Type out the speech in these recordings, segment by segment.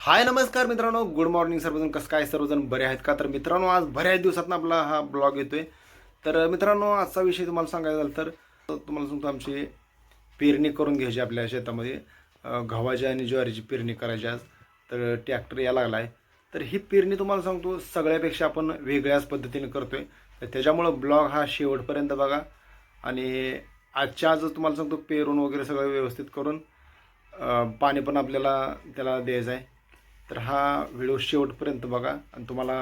हाय नमस्कार मित्रांनो. Good morning सर्वजण. कसं काय सर्वजण? बरे आहेत का? तर मित्रांनो आज बऱ्याच दिवसात आपला हा ब्लॉग येतोय. तर मित्रांनो आजचा विषय तुम्हाला सांगायचा झाला तर तुम्हाला सांगतो आमची पेरणी करून घ्यायची आपल्या शेतामध्ये. गव्हाची आणि ज्वारीची पेरणी करायची आज. तर ट्रॅक्टर या लागला आहे तर ही पेरणी तुम्हाला सांगतो सगळ्यापेक्षा आपण वेगळ्याच पद्धतीने करतोय. तर त्याच्यामुळं ब्लॉग हा शेवटपर्यंत बघा. आणि आजच्या आज तुम्हाला सांगतो पेरून वगैरे सगळं व्यवस्थित करून पाणी पण आपल्याला त्याला द्यायचं आहे तर हा व्हिडिओ शेवटपर्यंत बघा आणि तुम्हाला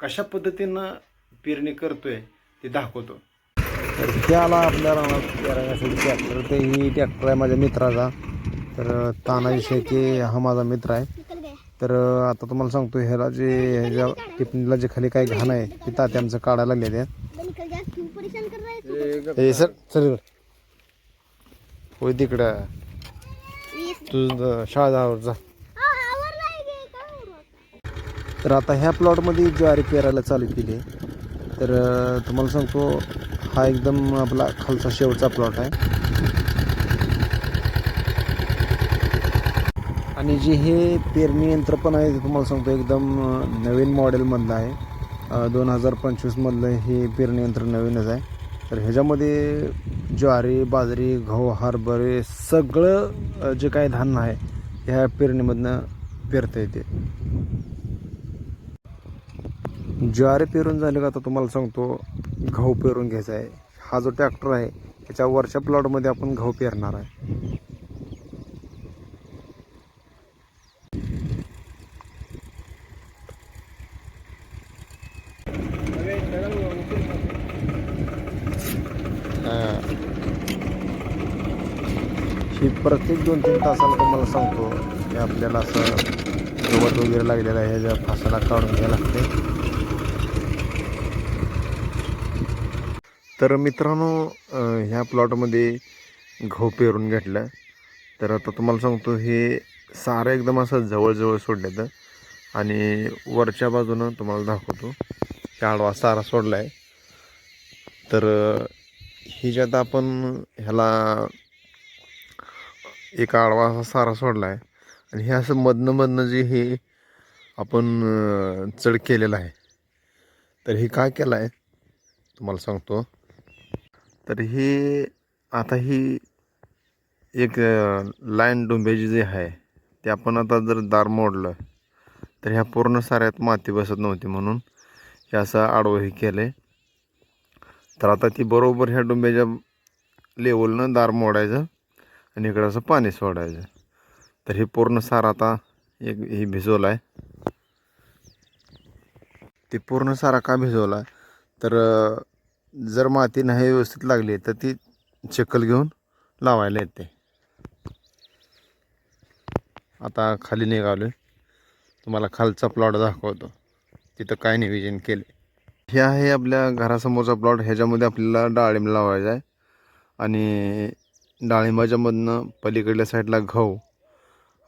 कशा पद्धतीनं पेरणी करतोय ते दाखवतो. तर त्याला आला आपल्या रानात पेरायसाठी ट्रॅक्टर ते ही ट्रॅक्टर आहे माझ्या मित्राचा. तर तानाजी शेके हा माझा मित्र आहे. तर आता तुम्हाला सांगतो ह्याला जे ह्याच्या टिपणीला जे खाली काही घाण आहे ते ताते आमचं काढायला लागले निकल ते सर सर होय तिकडं. तुझं शाळा जा. तर आता ह्या प्लॉटमध्ये ज्वारी पेरायला चालू केली आहे. तर तुम्हाला सांगतो हा एकदम आपला खालचा शेवटचा प्लॉट आहे. आणि जे हे पेरणी यंत्र पण आहे ते तुम्हाला सांगतो एकदम नवीन मॉडेलमधलं आहे. दोन हजार पंचवीसमधलं हे पेरणी यंत्र नवीनच आहे. तर ह्याच्यामध्ये ज्वारी बाजरी गहू हरभरे सगळं जे काही धान्य आहे ह्या पेरणीमधनं पेरता येते. ज्वारी पेरून झाले का आता तुम्हाला सांगतो गहू पेरून घ्यायचा आहे. हा जो ट्रॅक्टर आहे त्याच्या वरच्या प्लॉटमध्ये आपण गहू पेरणार आहे. ही. प्रत्येक दोन तीन तासाला तुम्हाला सांगतो की आपल्याला असं गवत वगैरे लागलेलं आहे ज्या फासाला काढून घ्यायला लागते. तर मित्रांनो ह्या प्लॉटमध्ये गहू पेरून घेतला. तर आता तुम्हाला सांगतो हे सारं एकदम असं जवळजवळ सोडलं आणि वरच्या बाजूनं तुम्हाला दाखवतो हे आडवा सारा सोडला आहे तर ह्याच्यात आपण ह्याला एक आडवा असा सारा सोडला आहे आणि हे असं मधनं मधनं जे हे आपण चढ केलेलं आहे. तर हे काय केलं आहे तुम्हाला सांगतो. तर हे आता ही एक लाईन डोंब्याची जे आहे ते आपण आता जर दार मोडलं तर ह्या पूर्ण साऱ्यात माती बसत नव्हती म्हणून हे असं आडवं हे केलं आहे तर आता ती बरोबर ह्या डोंब्याच्या लेवलनं दार मोडायचं आणि इकडं असं पाणी सोडायचं. तर हे पूर्ण सार आता एक हे भिजवलं आहे ते पूर्ण सारा का भिजवला? तर जर माती नाही व्यवस्थित लागली तर ती चक्कल घेऊन लावायला येते. आता खाली निघालो तुम्हाला खालचा प्लॉट दाखवतो. तिथं काय नियोजन केले हे आहे आपल्या घरासमोरचा प्लॉट ह्याच्यामध्ये आपल्याला डाळिंब लावायचा आहे. आणि डाळिंबाच्यामधनं पलीकडल्या साईडला गहू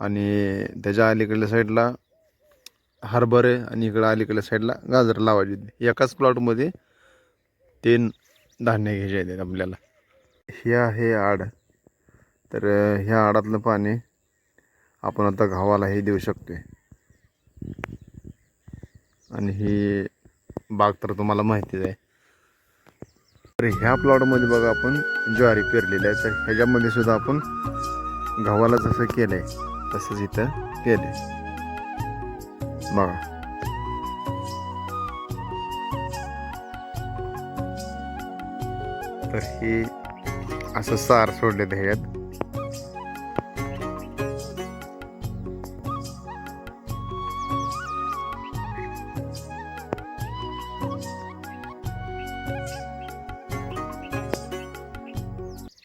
आणि त्याच्या अलीकडल्या साईडला हरभरे आणि इकडं अलीकडल्या साईडला गाजर लावायची. एकाच प्लॉटमध्ये तीन धान्य घ्यायचे आहेत आपल्याला. हे आहे आड. तर ह्या आडातलं पाणी आपण आता गव्हालाही देऊ शकतो आणि ही बाग तर तुम्हाला माहितीच आहे. तर ह्या प्लॉटमध्ये बघा आपण ज्वारी पेरलेली आहे. तर ह्याच्यामध्ये सुद्धा आपण गव्हाला जसं केलं आहे तसंच इथं केलं आहे बघा. तर हे असं सार सोडले ह्याच्यात.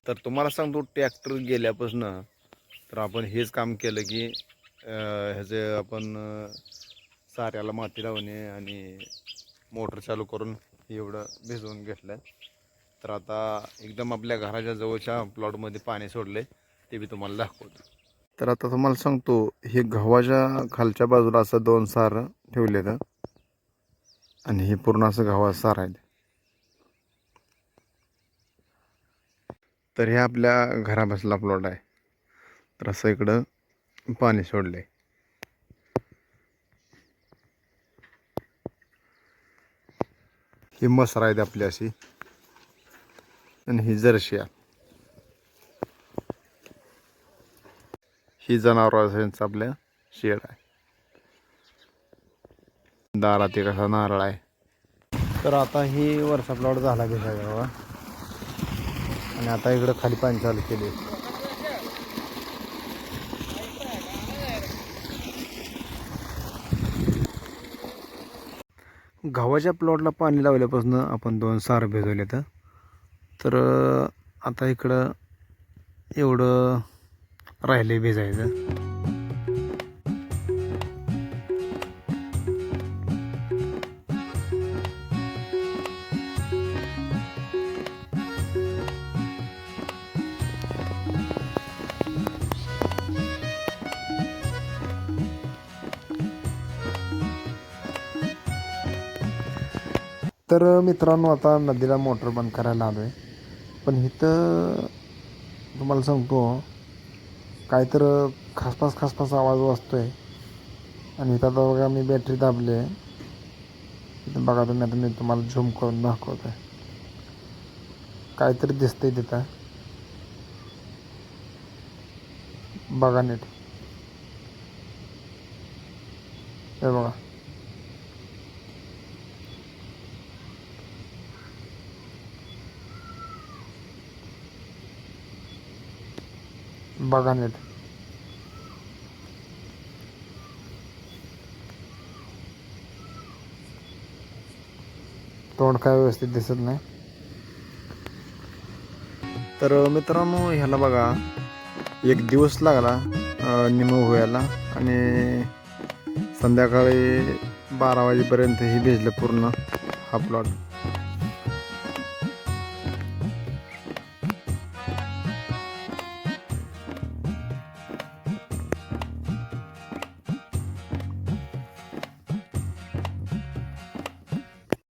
तर तुम्हाला सांगतो ट्रॅक्टर गेल्यापासून तर आपण हेच काम केलं की ह्याचे आपण साऱ्याला माती लावणे आणि मोटर चालू करून एवढं भिजवून घेतलं तर आता एकदम आपल्या घराच्या जवळच्या प्लॉटमध्ये पाणी सोडले ते मी तुम्हाला दाखवतो. तर आता तुम्हाला सांगतो हे गव्हाच्या खालच्या बाजूला असं दोन सार ठेवलेत. आणि हे पूर्ण असं गव्हा सार आहे. तर हे आपल्या घराबसला प्लॉट आहे. तर असं इकडं पाणी सोडले ही मसरा आहेत आपली अशी. आणि ही जर्शी ही जनावरांचं आपल्या. शेड आहे. दारात एक असा नारळ आहे. तर आता ही वरचा प्लॉट झाला भेटायला आणि आता इकडं खाली पाणी चालू केली गव्हाच्या प्लॉटला पाणी लावल्यापासून आपण दोन सार भिजवले तर तर आता इकडं एवढं राहिले भिजायचं. तर मित्रांनो आता नदीला मोटर बंद करायला आलो आहे पण इथं तुम्हाला सांगतो काय तर खासपास खासपास आवाज वाजतोय. आणि इथं आता बघा मी बॅटरी दाबली आहे. इथं बघा तुम्ही आता मी तुम्हाला झूम करून दाखवतो आहे काहीतरी दिसतंय तिथं. बघा नीट. हे बघा. बघा तोंड काय व्यवस्थित दिसत नाही. तर मित्रांनो ह्याला बघा. एक दिवस लागला निमू व्हायला आणि संध्याकाळी बारा वाजेपर्यंत ही भिजलं पूर्ण हा प्लॉट